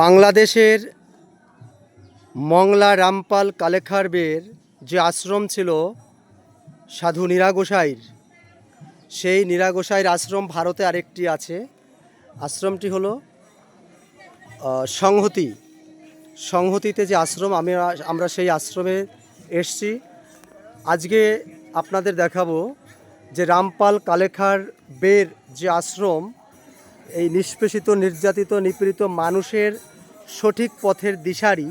বাংলাদেশের মংলা রামপাল কালেখারবের যে আশ্রম ছিল সাধু নিরাগোসাইর সেই নীরা গোসাইর আশ্রম ভারতে আরেকটি আছে। আশ্রমটি হলো সংহতি। সংহতিতে যে আশ্রম, আমি আমরা সেই আশ্রমে এসছি। আজকে আপনাদের দেখাবো যে রামপাল কালেখার বের যে আশ্রম এই নিষ্পেষিত, নির্যাতিত, নিপীড়িত মানুষের সঠিক পথের দিশারি।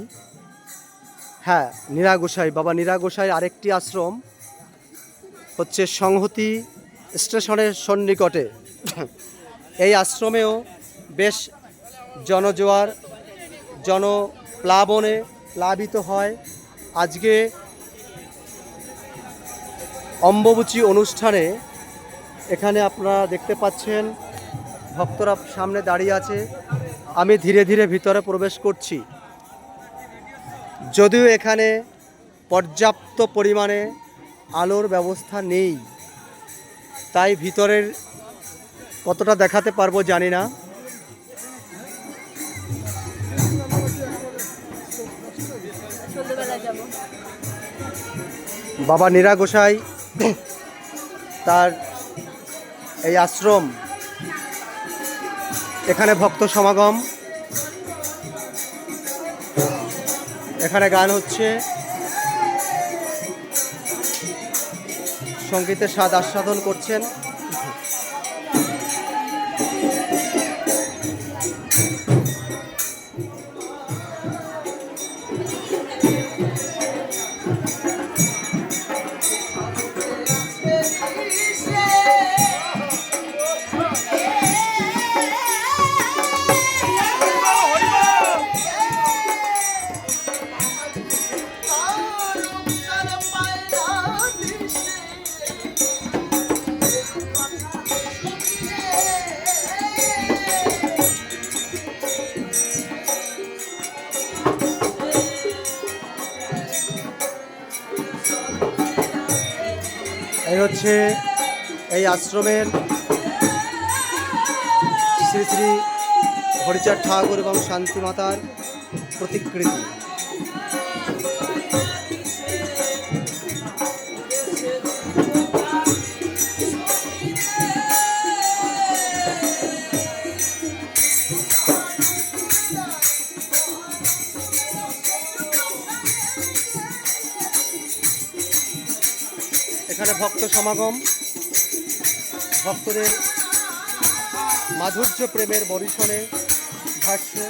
হ্যাঁ নীরা গোসাই, বাবা নীরা গোসাই আরেকটি আশ্রম হচ্ছে সংহতি স্টেশনের সন্নিকটে। এই আশ্রমেও বেশ জনজোয়ার, জনপ্লাবনে প্লাবিত হয়। আজকে অম্বুচি অনুষ্ঠানে এখানে আপনারা দেখতে পাচ্ছেন ভক্তরা সামনে দাঁড়িয়ে আছে। আমি ধীরে ধীরে ভিতরে প্রবেশ করছি। যদিও এখানে পর্যাপ্ত পরিমাণে আলোর ব্যবস্থা নেই তাই ভিতরের কতটা দেখাতে পারব জানি না। বাবা নীরা গোসাই তার এই আশ্রম এখানে ভক্ত সমাগম। এখানে গান হচ্ছে। সঙ্গীতের স্বাদ আস্বাদন করছেন। এই হচ্ছে এই আশ্রমের শ্রী শ্রী হরিচাঁদ ঠাকুর এবং শান্তি মাতার প্রতিকৃতি। এখানে ভক্ত সমাগম। ভক্তদের মাধুর্য প্রেমের বরিশনে ভাসছে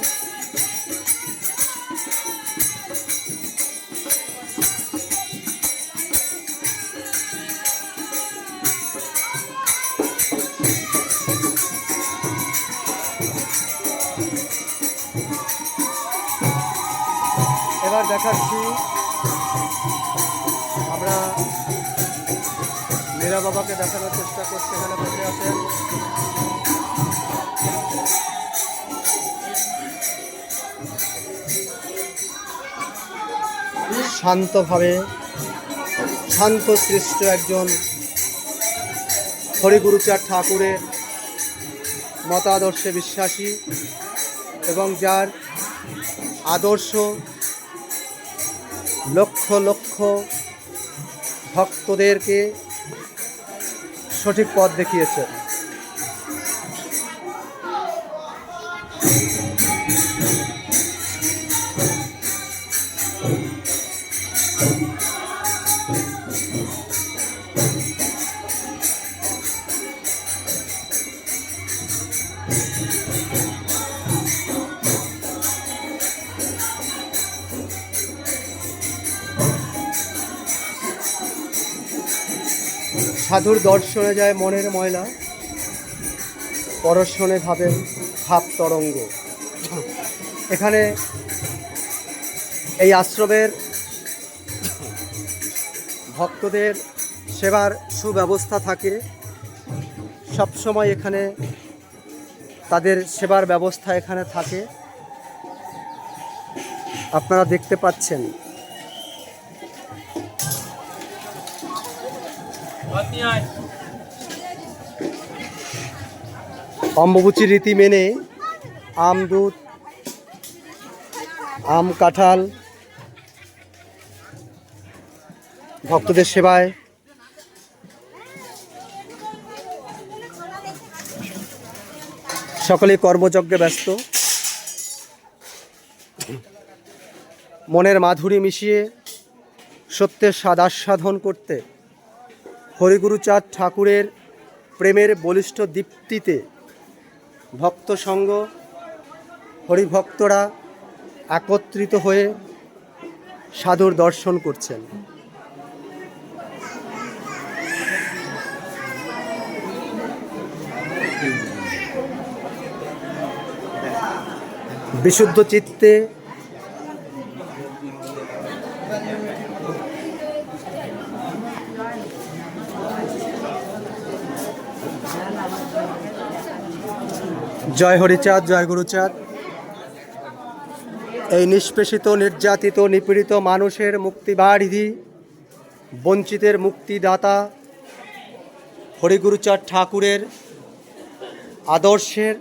এবার দেখাচ্ছি মীরা বাবাকে দেখানোর চেষ্টা করছে এখানে বসে আছেন শান্তভাবে শান্ত, সৃষ্ট একজন হরিগুরুচার ঠাকুরের মতাদর্শে বিশ্বাসী এবং যার আদর্শ লক্ষ লক্ষ ভক্তদেরকে সঠিক পথ দেখিয়েছেন সাধুর দর্শনে যায় মনের ময়লা, পরশনে ভাবেন ভাব তরঙ্গ। এখানে এই আশ্রমের ভক্তদের সেবার সুব্যবস্থা থাকে। সবসময় এখানে তাদের সেবার ব্যবস্থা এখানে থাকে। আপনারা দেখতে পাচ্ছেন অম্বুচি রীতি মেনে আম দুধ, আম কাঁঠাল, ভক্তদের সেবায়। সকলেই কর্মযজ্ঞে ব্যস্ত। মনের মাধুরী মিশিয়ে সত্যের স্বাদ আস্বাদন করতে হরিগুরুচাঁদ ঠাকুরের প্রেমের বলিষ্ঠ দীপ্তিতে ভক্ত সঙ্গ হরিভক্তরা একত্রিত হয়ে সাধুর দর্শন করছেন। বিশুদ্ধ চিত্তে জয় হরিচাঁদ জয় গুরুচাঁদ এই নিষ্পেষিত, নির্যাতিত, নিপীড়িত মানুষের মুক্তিবারিধি, বঞ্চিতের মুক্তিদাতা হরিগুরুচাঁদ ঠাকুরের আদর্শের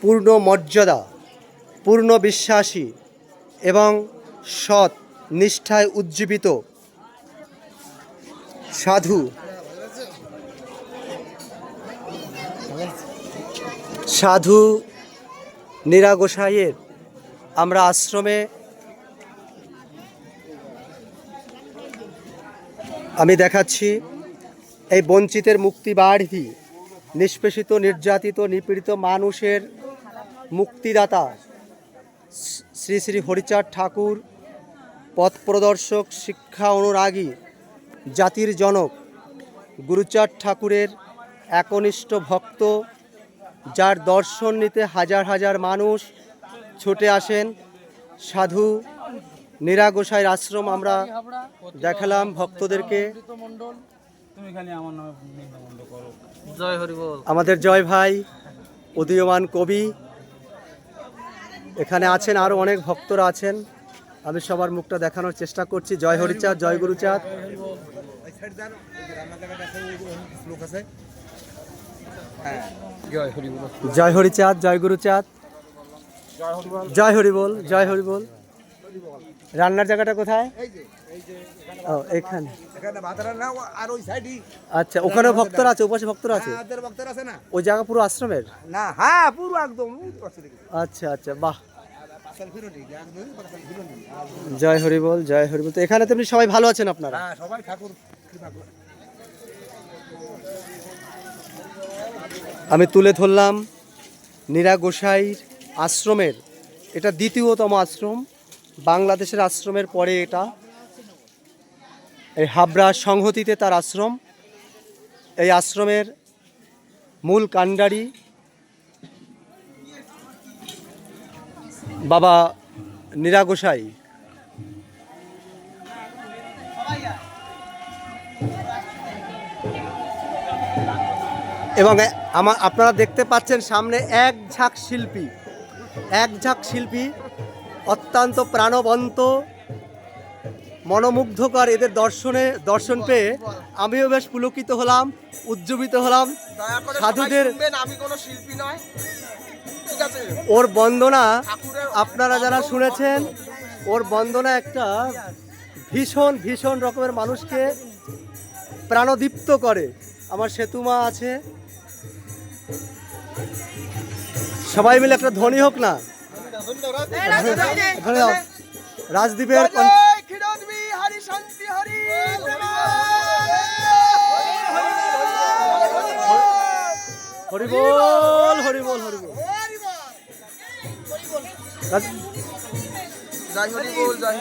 পূর্ণ মর্যাদা, পূর্ণ বিশ্বাসী এবং সৎ নিষ্ঠায় উজ্জীবিত সাধু। সাধু নীরা গোসাইয়ের আমরা আশ্রমে আমি দেখাচ্ছি এই বঞ্চিতের মুক্তিবার্ধী নিষ্পেষিত, নির্যাতিত, নিপীড়িত মানুষের মুক্তিদাতা শ্রী শ্রী হরিচাঁদ ঠাকুর পথ প্রদর্শক শিক্ষা অনুরাগী জাতির জনক গুরুচাঁদ ঠাকুরের একনিষ্ঠ ভক্ত, যার দর্শন নিতে হাজার হাজার মানুষ ছুটে আসেন। সাধু নীরা গোসাইয়ের আশ্রম আমরা দেখালাম ভক্তদেরকে। আমাদের জয় ভাই, উদীয়মান কবি। এখানে আছেন আরও অনেক ভক্তরা আছেন। আমি সবার মুখটা দেখানোর চেষ্টা করছি। জয় হরিচাঁদ জয় গুরুচাঁদ। জয় হরিচাঁদ জয় গুরুচাঁদ। জয় হরি বল জয় হরি বল রান্নার জায়গাটা কোথায়? ও এখানে। আচ্ছা ওখানে ভক্তরা আছে ওপাশে ভক্তরা আছে? ওই জায়গা পুরো আশ্রমের? না হ্যাঁ পুরো একদম আচ্ছা আচ্ছা বাহ। জয় হরি বল জয় হরি বল। তো এখানে তেমনি সবাই ভালো আছেন আপনারা? হ্যাঁ সবাই ঠাকুর আমি তুলে ধরলাম নীরা গোসাইর আশ্রমের এটা দ্বিতীয়তম আশ্রম বাংলাদেশের আশ্রমের পরে এটা। এই হাবড়া সংহতিতে তার আশ্রম। এই আশ্রমের মূল কাণ্ডারি বাবা নীরা গোসাই। এবং আমার আপনারা দেখতে পাচ্ছেন সামনে এক ঝাঁক শিল্পী। এক ঝাঁক শিল্পী অত্যন্ত প্রাণবন্ত মনোমুগ্ধকর এদের দর্শনে দর্শন পেয়ে আমিও বেশ পুলকিত হলাম উজ্জীবিত হলাম। সাধুদের আমি কোনো শিল্পী নয়। ওর বন্দনা, আপনারা যারা শুনেছেন, ওর বন্দনা একটা ভীষণ ভীষণ রকমের মানুষকে প্রাণদীপ্ত করে। আমার সেতুমা আছে। সবাই মিলে একটা ধ্বনি হোক না। রাজদ্বীপের কন- হরি শান্তি হরি হরি বল হরি